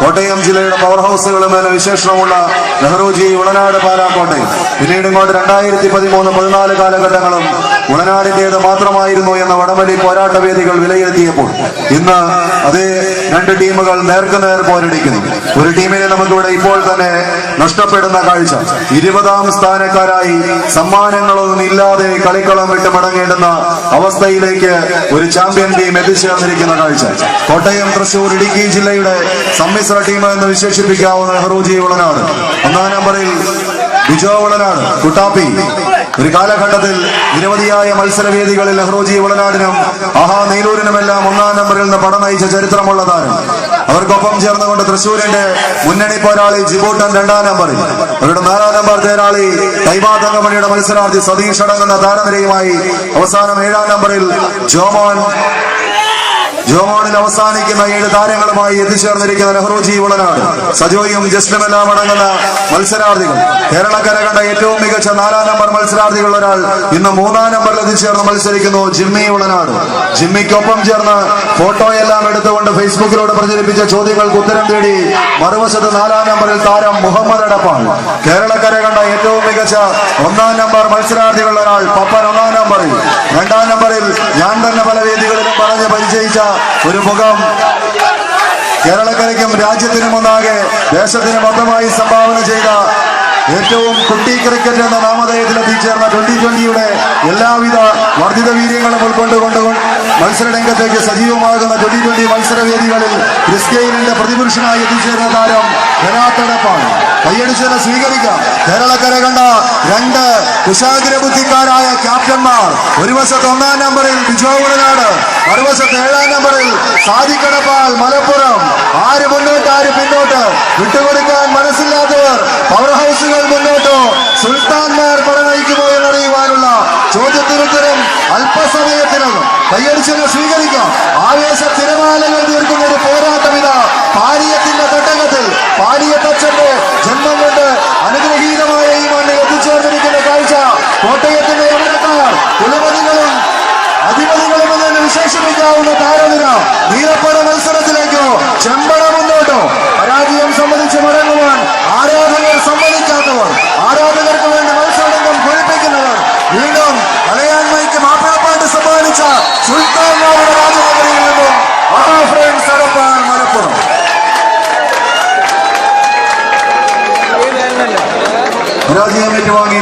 കോട്ടയം ജില്ലയുടെ പവർ ഹൗസുകളുമെന്ന വിശേഷണമുള്ള നെഹ്റുജി ഉളനാട് പാലാക്കോട്ടെ. പിന്നീട് ഇങ്ങോട്ട് രണ്ടായിരത്തി പതിമൂന്ന് പതിനാല് കാലഘട്ടങ്ങളും ഉളനാടിന്റേത് മാത്രമായിരുന്നു എന്ന വടംവലി പോരാട്ട വേദികൾ വിലയിരുത്തിയപ്പോൾ ഇന്ന് അതേ രണ്ട് ടീമുകൾ നേർക്കുനേർ പോരടിക്കുന്നു. ഒരു ടീമിനെ നമുക്കിവിടെ ഇപ്പോൾ തന്നെ നഷ്ടപ്പെടുന്ന കാഴ്ച. ഇരുപതാം സ്ഥാനക്കാരായി സമ്മാനങ്ങളൊന്നും ഇല്ലാതെ കളിക്കളം വിട്ട് മടങ്ങേണ്ടുന്ന അവസ്ഥയിലേക്ക് ഒരു ചാമ്പ്യൻ ടീം എത്തിച്ചേർന്നിരിക്കുന്ന കാഴ്ച. കോട്ടയം തൃശൂർ ഇടുക്കി ജില്ലയുടെ സമ്മിശ്ര ടീം എന്ന് വിശേഷിപ്പിക്കാവുന്ന നെഹ്റുജി ഉളനാട്. ഒന്നാം നമ്പറിൽ ബിജോ ഉളനാട്. കുട്ടാപ്പി. ഒരു കാലഘട്ടത്തിൽ നിരവധിയായ മത്സരവേദികളിൽ നെഹ്റുജി വളനാടിനും ആഹാ നെയ്ലൂരിനുമെല്ലാം ഒന്നാം നമ്പറിൽ നിന്ന് പടം നയിച്ച ചരിത്രമുള്ള താരം. അവർക്കൊപ്പം ചേർന്നുകൊണ്ട് തൃശൂരിന്റെ മുന്നണി പോരാളി ജിബൂട്ടൻ രണ്ടാം നമ്പറിൽ അവരുടെ നാലാം നമ്പർ തേരാളി തൈബാ തങ്കമണിയുടെ മത്സരാർത്ഥി സതീഷ് അടങ്ങുന്ന താരനിരയുമായി അവസാനം ഏഴാം നമ്പറിൽ ജോമോൻ ജോമോണിൽ അവസാനിക്കുന്ന ഏഴ് താരങ്ങളുമായി എത്തിച്ചേർന്നിരിക്കുന്ന നെഹ്റുജി ഉളനാട് സജോയും ജസ്റ്റുമെല്ലാം അടങ്ങുന്ന മത്സരാർത്ഥികൾ. കേരളക്കര കണ്ട ഏറ്റവും മികച്ച നാലാം നമ്പർ മത്സരാർത്ഥികൾ ഒരാൾ ഇന്ന് മൂന്നാം നമ്പറിൽ എത്തിച്ചേർന്ന് മത്സരിക്കുന്നു ജിമ്മി ഉളനാട് ജിമ്മിക്കൊപ്പം ചേർന്ന് ഫോട്ടോയെല്ലാം എടുത്തുകൊണ്ട് ഫേസ്ബുക്കിലൂടെ പ്രചരിപ്പിച്ച ചോദ്യങ്ങൾക്ക് ഉത്തരം തേടി മറുവശത്ത് നാലാം നമ്പറിൽ താരം മുഹമ്മദ് അടപ്പാണ് കേരളക്കര കണ്ട ഏറ്റവും മികച്ച ഒന്നാം നമ്പർ മത്സരാർത്ഥികളിൽ ഒരാൾ പപ്പൻ ഒന്നാം നമ്പറിൽ. രണ്ടാം പറഞ്ഞ് ഒരു മുഖം. കേരളക്കരയ്ക്കും രാജ്യത്തിനും ഒന്നാകെ ദേശത്തിന് മൊത്തമായി സംഭാവന ചെയ്ത ഏറ്റവും കുട്ടി ക്രിക്കറ്റ് എന്ന നാമധേയത്തിൽ എത്തിച്ചേർന്ന ട്വന്റി ട്വന്റിയുടെ എല്ലാവിധ വർദ്ധിത വീര്യങ്ങളും ഉൾക്കൊണ്ടുകൊണ്ട് മത്സര രംഗത്തേക്ക് സജീവമാകുന്ന ട്വന്റി ട്വന്റി മത്സരവേദികളിൽ ക്രിസ്കെയിലിന്റെ പ്രതിപുരുഷനായി എത്തിച്ചേർന്ന താരം കൈയടിച്ചതിനെ സ്വീകരിക്കാം. കേരളക്കര കണ്ട രണ്ട് കുശാഗ്ര ബുദ്ധിക്കാരായ ക്യാപ്റ്റന്മാർ. ഒരു വശത്ത് ഒന്നാം നമ്പറിൽ ബിജോകുടനാട് മറുവശത്ത് ഏഴാം നമ്പറിൽ സാധിക്കടപ്പാൽ മലപ്പുറം. ആര് മുന്നോട്ട് ആര് പിന്നോട്ട്? വിട്ടുകൊടുക്കാൻ മനസ്സില്ലാത്തവർ പവർ മുന്നോട്ടോ? സുൽത്താൻമാർ പടനയിക്കുമോ എന്നറിയുവാനുള്ള ചോദ്യത്തിനുത്തരം അല്പസമയത്തിനകം കൈയടിച്ചതിനെ സ്വീകരിക്കാം. ആവേശ തിരമാലകൾ തീർക്കുന്ന ഒരു കോട്ടയത്തിന്റെ യവനക്കാർ കുലപതികളും അധിപതികളുമെന്ന് വിശേഷിപ്പിക്കാവുന്ന താരനിര നീലപ്പുര മത്സരത്തിലേക്കോ ചെമ്പട മുന്നോട്ടോ. പരാജയം സംബന്ധിച്ച് മടങ്ങുവാൻ ആരാധകർ സമ്മതിക്കാത്തവർ ആരാധകർക്ക് വേണ്ടി മത്സരരംഗം കുഴിപ്പിക്കുന്നവർ വീണ്ടും മലയാൻമയ്ക്ക് മാപ്പിളപ്പാട്ട് സമ്മാനിച്ച സുൽത്താൻ മാവുടെ രാജനഗരിയിൽ നിന്നും ആഫ്രൈൻ സടപ്പാൻ മലപ്പുറം. പരാജയം ഏറ്റുവാങ്ങിയ